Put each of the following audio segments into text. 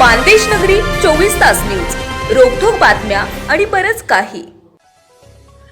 मानदेश नगरी चोवीस तास न्यूज. रोखोक बातम्या आणि बरच काही.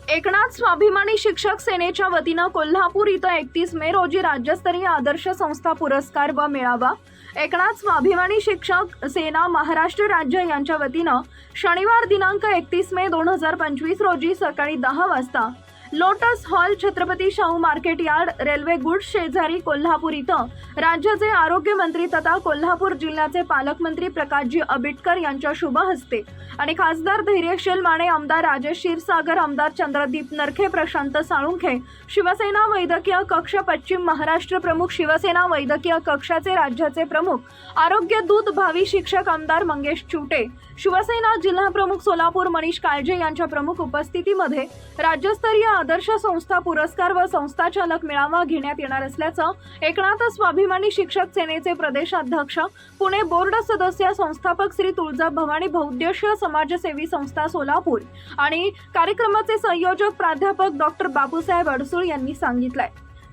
एकनाथ स्वाभिमानी शिक्षक सेनेच्या वतीनं कोल्हापूर इथं एकतीस मे रोजी राज्यस्तरीय आदर्श संस्था पुरस्कार व मेळावा एकनाथ स्वाभिमानी शिक्षक सेना महाराष्ट्र राज्य यांच्या वतीनं शनिवार दिनांक एकतीस मे दोन हजार पंचवीस रोजी सकाळी दहा वाजता lotus hall Chhatrapati Shahu market yard railway good शेजारी कोल्हापूर इथं. राज्याचे आरोग्य मंत्री तथा कोल्हापूर जिल्ह्याचे पालकमंत्री प्रकाशजी आबिटकर यांच्या शुभ हस्ते. आणि खासदार धैर्यशील माने आमदार राजेश क्षीरसागर आमदार चंद्रदीप नरखे प्रशांत साळुंखे शिवसेना वैद्यकीय कक्ष पश्चिम महाराष्ट्र प्रमुख शिवसेना वैद्यकीय कक्षाचे राज्याचे प्रमुख आरोग्य दूत भावी शिक्षक आमदार मंगेश चुटे शिवसेना जिल्हा प्रमुख सोलापूर मनीष काळजे यांच्या प्रमुख उपस्थितीमध्ये राज्यस्तरीय आदर्श संस्था पुरस्कार व संस्थाचालक मेळावा घेण्यात येणार असल्याचं एकनाथ स्वाभिमानी शिक्षक सेनेचे प्रदेशाध्यक्ष पुणे बोर्ड सदस्य संस्थापक श्री तुळजा भवानी बहुद्देशीय समाजसेवी संस्था सोलापूर आणि कार्यक्रमाचे संयोजक प्राध्यापक डॉक्टर बापूसाहेब अडसूळ यांनी सांगितलंय.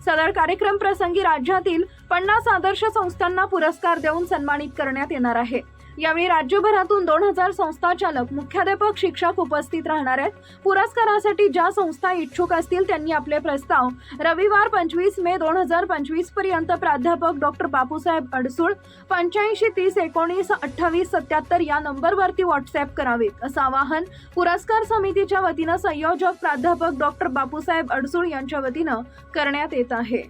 सदर कार्यक्रम प्रसंगी राज्यातील पन्नास आदर्श संस्थांना पुरस्कार देऊन सन्मानित करण्यात येणार आहे. यावेळी राज्यभरातून दोन हजार संस्थाचालक मुख्याध्यापक शिक्षक उपस्थित राहणार आहेत. पुरस्कारासाठी ज्या संस्था इच्छुक असतील त्यांनी आपले प्रस्ताव रविवार पंचवीस मे दोन हजार पंचवीसपर्यंत प्राध्यापक डॉक्टर बापूसाहेब अडसूळ पंच्याऐंशी तीस एकोणीस अठ्ठावीस सत्याहत्तर या नंबरवरती व्हॉट्सअप करावेत असं आवाहन पुरस्कार समितीच्या वतीनं संयोजक प्राध्यापक डॉक्टर बापूसाहेब अडसूळ यांच्या वतीनं करण्यात येत आहे.